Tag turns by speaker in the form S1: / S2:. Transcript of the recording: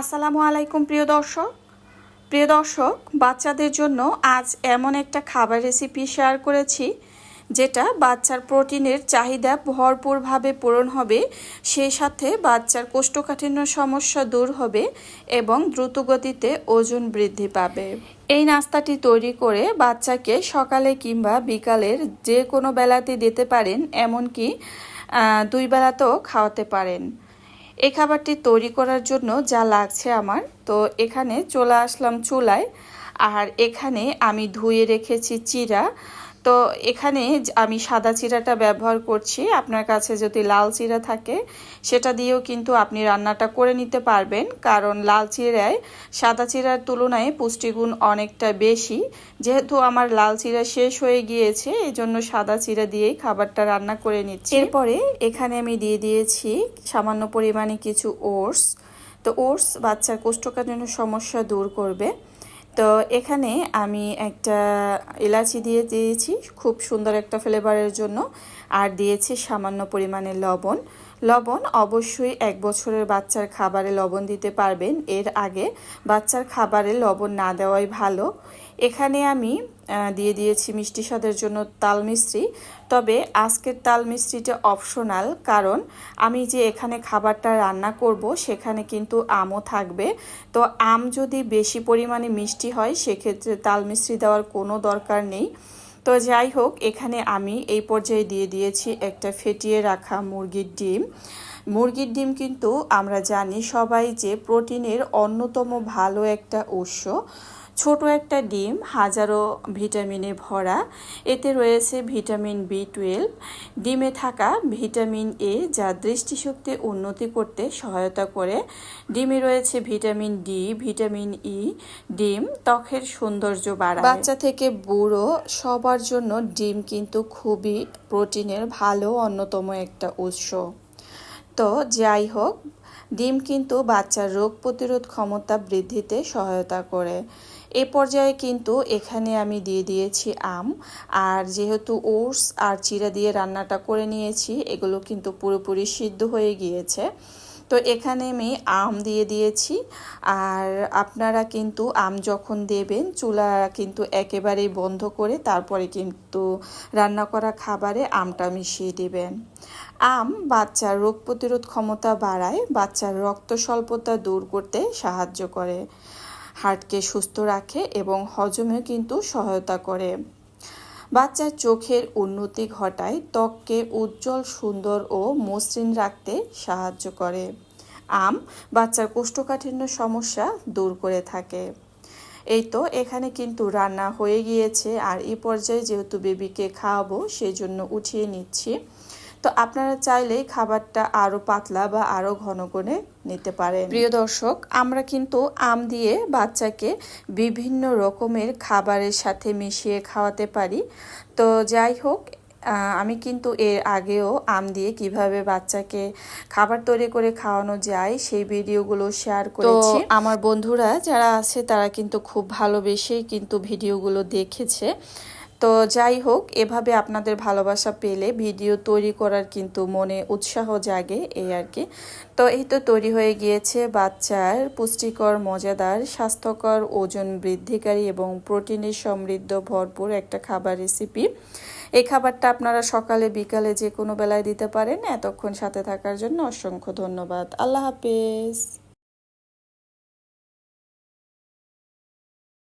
S1: আসসালামু আলাইকুম, প্রিয় দর্শক। প্রিয় দর্শক, বাচ্চাদের জন্য আজ এমন একটা খাবার রেসিপি শেয়ার করেছি, যেটা বাচ্চার প্রোটিনের চাহিদা ভরপুরভাবে পূরণ হবে, সেই সাথে বাচ্চার কোষ্ঠকাঠিন্য সমস্যা দূর হবে এবং দ্রুতগতিতে ওজন বৃদ্ধি পাবে। এই নাস্তাটি তৈরি করে বাচ্চাকে সকালে কিংবা বিকালের যে কোনো বেলাতে দিতে পারেন, এমনকি দুই বেলাতেও খাওয়াতে পারেন। এই খাবারটি তৈরি করার জন্য যা লাগছে আমার, তো এখানে চলে আসলাম চুলায়। আর এখানে আমি ধুয়ে রেখেছি চিরা। তো এখানে আমি সাদা চিরাটা ব্যবহার করছি, আপনার কাছে যদি লাল চিরা থাকে, সেটা দিয়েও কিন্তু আপনি রান্নাটা করে নিতে পারবেন। কারণ লাল চিরায় সাদা চিরার তুলনায় পুষ্টিগুণ অনেকটা বেশি। যেহেতু আমার লাল চিরা শেষ হয়ে গিয়েছে এই জন্য সাদা চিরা দিয়েই খাবারটা রান্না করে নিচ্ছি। এরপরে এখানে আমি দিয়ে দিয়েছি সামান্য পরিমাণে কিছু ওটস। তো ওটস বাচ্চার কোষ্ঠকাঠিন্য সমস্যা দূর করবে। তো এখানে আমি একটা এলাচি দিয়ে দিয়েছি, খুব সুন্দর একটা ফ্লেভারের জন্য। আর দিয়েছি সামান্য পরিমাণে লবণ। লবণ অবশ্যই এক বছরের বাচ্চার খাবারে লবণ দিতে পারবেন। এর আগে বাচ্চার খাবারে লবণ না দেওয়াই ভালো। এখানে আমি দিয়ে দিয়েছি মিষ্টি স্বাদের জন্য তাল মিস্ত্রি তবে আজকের তাল মিস্ত্রিটা অপশনাল কারণ আমি যে এখানে খাবারটা রান্না করব, সেখানে কিন্তু আমও থাকবে। তো আম যদি বেশি পরিমাণে মিষ্টি হয়, সেক্ষেত্রে তাল মিস্ত্রি দেওয়ার কোনো দরকার নেই। তো যাই হোক, এখানে আমি এই পর্যায়ে দিয়ে দিয়েছি একটা ফেটিয়ে রাখা মুরগির ডিম। মুরগির ডিম কিন্তু আমরা জানি সবাই যে প্রোটিনের অন্যতম ভালো একটা উৎস। ছোট একটা ডিম, হাজারো ভিটামিনে ভরা। এতে রয়েছে ভিটামিন বি টুয়েলভ। ডিমে থাকা ভিটামিন এ যা দৃষ্টিশক্তি উন্নতি করতে সহায়তা করে। ডিমে রয়েছে ভিটামিন ডি, ভিটামিন ই, ডিম, ত্বকের সৌন্দর্য বাড়ায়। বাচ্চা থেকে বুড়ো, সবার জন্য ডিম কিন্তু খুবই প্রোটিনের ভালো অন্যতম একটা উৎস। তো যাই হোক ডিম কিন্তু বাচ্চার রোগ প্রতিরোধ ক্ষমতা বৃদ্ধিতে সহায়তা করে। এ পর্যায়ে কিন্তু এখানে আমি দিয়ে দিয়েছি আম। আর যেহেতু ওটস আর চিরা দিয়ে রান্নাটা করে নিয়েছি, এগুলো কিন্তু পুরোপুরি সিদ্ধ হয়ে গিয়েছে। তো এখানে আমি আম দিয়ে দিয়েছি। আর আপনারা কিন্তু আম যখন দেবেন, চুলা কিন্তু একেবারেই বন্ধ করে তারপরে কিন্তু রান্না করা খাবারে আমটা মিশিয়ে দেবেন। আম বাচ্চার রোগ প্রতিরোধ ক্ষমতা বাড়ায়, বাচ্চার রক্ত স্বল্পতা দূর করতে সাহায্য করে, হার্টকে সুস্থ রাখে এবং হজমেও কিন্তু সহায়তা করে। বাচ্চার চোখের উন্নতি ঘটায়, ত্বককে উজ্জ্বল, সুন্দর ও মসৃণ রাখতে সাহায্য করে। আম বাচ্চার কোষ্ঠকাঠিন্য সমস্যা দূর করে থাকে। এই তো এখানে কিন্তু রান্না হয়ে গিয়েছে, আর এই পর্যায়ে যেহেতু বেবিকে খাওয়াবো সেই জন্য উঠিয়ে নিচ্ছি। তো আপনারা চাইলে খাবারটা আরও পাতলা বা আরও ঘন করে নিতে পারেন। প্রিয় দর্শক আমরা কিন্তু আম দিয়ে বাচ্চাকে বিভিন্ন রকমের খাবারের সাথে মিশিয়ে খাওয়াতে পারি। তো যাই হোক আমি কিন্তু এর আগেও আম দিয়ে কীভাবে বাচ্চাকে খাবার তৈরি করে খাওয়ানো যায় সেই ভিডিওগুলো শেয়ার করেছি। আমার বন্ধুরা যারা আছে তারা কিন্তু খুব ভালোবেসেই কিন্তু ভিডিওগুলো দেখেছে। তো যাই হোক, এভাবে আপনাদের ভালোবাসা পেলে ভিডিও তৈরি করার কিন্তু মনে উৎসাহ জাগে এই আর কি। তো এই তো তৈরি হয়ে গিয়েছে বাচ্চার পুষ্টিকর, মজাদার, স্বাস্থ্যকর, ওজন বৃদ্ধিকারী এবং প্রোটিনে সমৃদ্ধ ভরপুর একটা খাবার রেসিপি এই খাবারটা আপনারা সকালে, বিকালে যে কোনো বেলায় দিতে পারেন। এতক্ষণ সাথে থাকার জন্য অসংখ্য ধন্যবাদ। আল্লাহ হাফেজ।